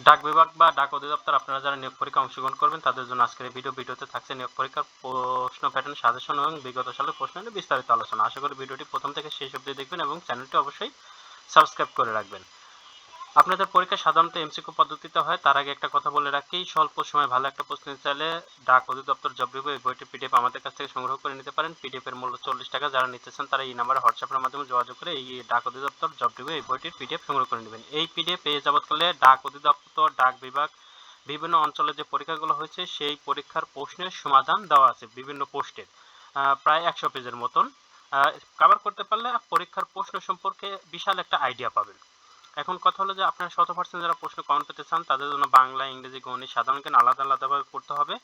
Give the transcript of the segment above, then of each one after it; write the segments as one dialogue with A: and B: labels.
A: ডাক বিভাগ বা ডাক অধিদপ্তর আপনারা যারা নিয়োগ পরীক্ষা অংশগ্রহণ করবেন, তাদের জন্য আজকের ভিডিও ভিডিওতে থাকছে নিয়োগ পরীক্ষার প্রশ্ন প্যাটার্ন সাজেশন এবং বিগত সালের প্রশ্ন নিয়ে বিস্তারিত আলোচনা। আশা করি ভিডিওটি প্রথম থেকে শেষ অবধি দেখবেন এবং চ্যানেলটি অবশ্যই সাবস্ক্রাইব করে রাখবেন। আপনাদের পরীক্ষা সাধারণত এমসিকিউ পদ্ধতিতে হয়। তার আগে একটা কথা বলে রাখি, স্বল্প সময় ভালো একটা প্রশ্ন চাইলে ডাক অধিদপ্তর জব রিভিউ এই বইটি পিডিএফ আমাদের কাছ থেকে সংগ্রহ করে নিতে পারেন। পিডিএফ এর মূল্য চল্লিশ টাকা। যারা নিতে চান তারা এই নাম্বারে হোয়াটসঅ্যাপের মাধ্যমে যোগাযোগ করে এই ডাক অধিদপ্তর জব রিভিউ এই বইটির পিডিএফ সংগ্রহ করে নেবেন। এই পিডিএফ পেয়ে যাবৎকালে ডাক অধিদপ্তর, ডাক বিভাগ, বিভিন্ন অঞ্চলে যে পরীক্ষাগুলো হয়েছে, সেই পরীক্ষার প্রশ্নের সমাধান দেওয়া আছে বিভিন্ন পোস্টের প্রায় একশো পেজের মতন। কভার করতে পারলে পরীক্ষার প্রশ্ন সম্পর্কে বিশাল একটা আইডিয়া পাবেন। এখন কথা হলো যে আপনারা শত পার্সেন্ট যারা প্রশ্ন কমেন্ট করতে চান, তাদের জন্য বাংলা, ইংরেজি, গণিত সাধারণ জ্ঞান আলাদা, আলাদাভাবে করতে হবে।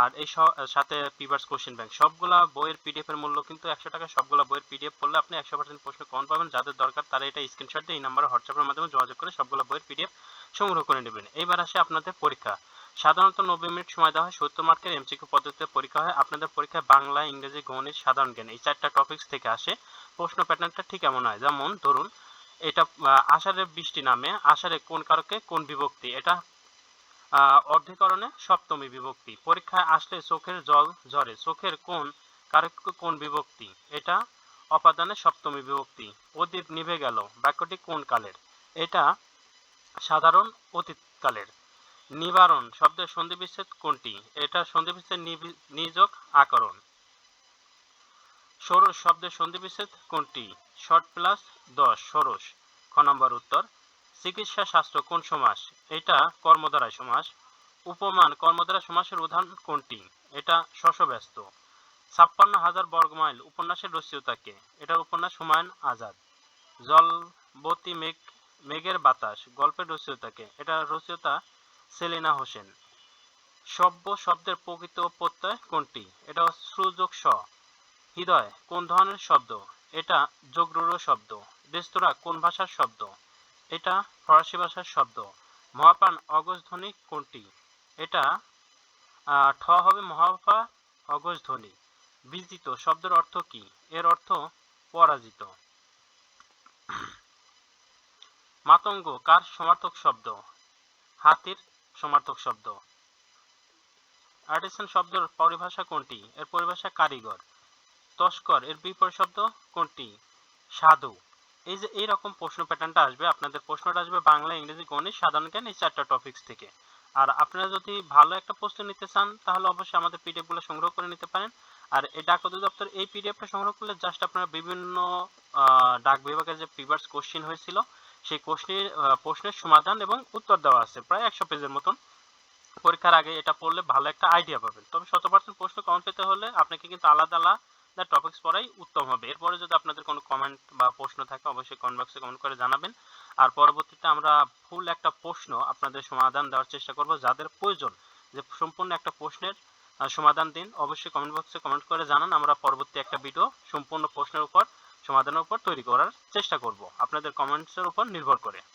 A: আর এই সাথে পিভার্স কোশ্চেন ব্যাংক সবগুলা বইয়ের পিডিএফ এর মূল্য কিন্তু একশো টাকা, সবগুলা বইয়ের পিডিএফ করলে আপনি একশো পার্সেন্ট প্রশ্ন কমন পাবেন। যাদের দরকার তারা এটা স্ক্রিনশট দিয়ে এই নাম্বারে হোয়াটসঅ্যাপের মাধ্যমে যোগাযোগ করে সবগুলা বইয়ের পিডিএফ সংগ্রহ করে নেবেন। এইবার আসে আপনাদের পরীক্ষা। সাধারণত নব্বই মিনিট সময় দেওয়া হয়, সত্তর মার্কের এমসিকিউ পদ্ধতিতে পরীক্ষা হয়। আপনাদের পরীক্ষায় বাংলা, ইংরেজি, গণিত, সাধারণ জ্ঞান, এই চারটা টপিকস থেকে আসে। প্রশ্ন প্যাটার্নটা ঠিক এমন হয়, যেমন ধরুন এটা আহ, আষাঢ়ে বৃষ্টি নামে আষাঢ়ে কোন কারকে কোন বিভক্তি? এটা অর্ধেকরণে সপ্তমী বিভক্তি। পরীক্ষায় আসলে চোখের জল ঝরে। চোখের কোন কারকে কোন বিভক্তি? এটা অপাদানে সপ্তমী বিভক্তি। অতীত নিভে গেল। বাক্যটি কোন কালের? এটা সাধারণ অতীতকালের নিবারণ শব্দের সন্ধিবিচ্ছেদ কোনটি? এটা সন্ধিবিচ্ছেদ নিযোগ আকরণ। ষোড়শ শব্দের সন্ধিবিচ্ছেদ কোনটি? শর্ট প্লাস দশ, ষোড়শ। খ নম্বর উত্তর। চিকিৎসা শাস্ত্র কোন সমাস? এটা কর্মধারায় সমাস। উপমান কর্মধারা সমাসের উদাহরণ কোনটি? এটা শশব্যস্ত। ছাপ্পান্ন হাজার বর্গমাইল উপন্যাসের রচয়িতাকে এটা উপন্যাস হুমায়ুন আজাদ। জলবতী মেঘ, মেঘের বাতাস, গল্পের রচয়িতাকে এটা রচয়িতা সেলিনা হোসেন। সভ্য শব্দের প্রকৃত প্রত্যয় কোনটি? এটা সুযোগ স। হৃদয় কোন ধরনের শব্দ? এটা যোগরূঢ় শব্দ। রেস্তোরাঁ কোন ভাষার শব্দ? এটা ফরাসি ভাষার শব্দ। মহাপান অগজ ধ্বনি কোনটি? এটা ঠ হবে মহাপা অগজ ধ্বনি বিজিত শব্দের অর্থ কি? এর অর্থ পরাজিত। মাতঙ্গ কার সমার্থক শব্দ? হাতির সমার্থক শব্দ। আর্টিসান শব্দের পরিভাষা কোনটি? এর পরিভাষা কারিগর। তস্কর, এর বিপরীত শব্দ কোনটি? সাধু। এই যে এইরকম প্রশ্ন প্যাটার্নটা আসবে, আপনাদের প্রশ্নটা আসবে বাংলা, ইংরেজি, গণিত, সাধারণ জ্ঞান এই চারটা টপিকস থেকে। আর আপনারা যদি ভালো একটা প্রশ্ন নিতে চান, তাহলে অবশ্যই আমাদের পিডিএফগুলো সংগ্রহ করে নিতে পারেন। আর এই ডাক অধিদপ্তর এই পিডিএফটা সংগ্রহ করলে জাস্ট আপনারা বিভিন্ন ডাক বিভাগের যে প্রিভিয়াস কোশ্চিন হয়েছিল, সেই কোশ্চেনের প্রশ্নের সমাধান এবং উত্তর দেওয়া আছে, প্রায় একশো পেজের মতন। পরীক্ষার আগে এটা পড়লে ভালো একটা আইডিয়া পাবেন। তবে শত পার্সেন্ট প্রশ্ন কমন পেতে হলে আপনাকে কিন্তু আলাদা আলাদা টপিকস পড়াই উত্তম হবে। এরপরে যদি আপনাদের কোনো কমেন্ট বা প্রশ্ন থাকে, অবশ্যই কমেন্ট বক্সে কমেন্ট করে জানাবেন। আর পরবর্তীতে আমরা ফুল একটা প্রশ্ন আপনাদের সমাধান দেওয়ার চেষ্টা করব, যাদের প্রয়োজন। যে সম্পূর্ণ একটা প্রশ্নের সমাধান দিন, অবশ্যই কমেন্ট বক্সে কমেন্ট করে জানান। আমরা পরবর্তী একটা ভিডিও সম্পূর্ণ প্রশ্নের উপর, সমাধানের উপর তৈরি করার চেষ্টা করব। আপনাদের কমেন্টসের উপর নির্ভর করে।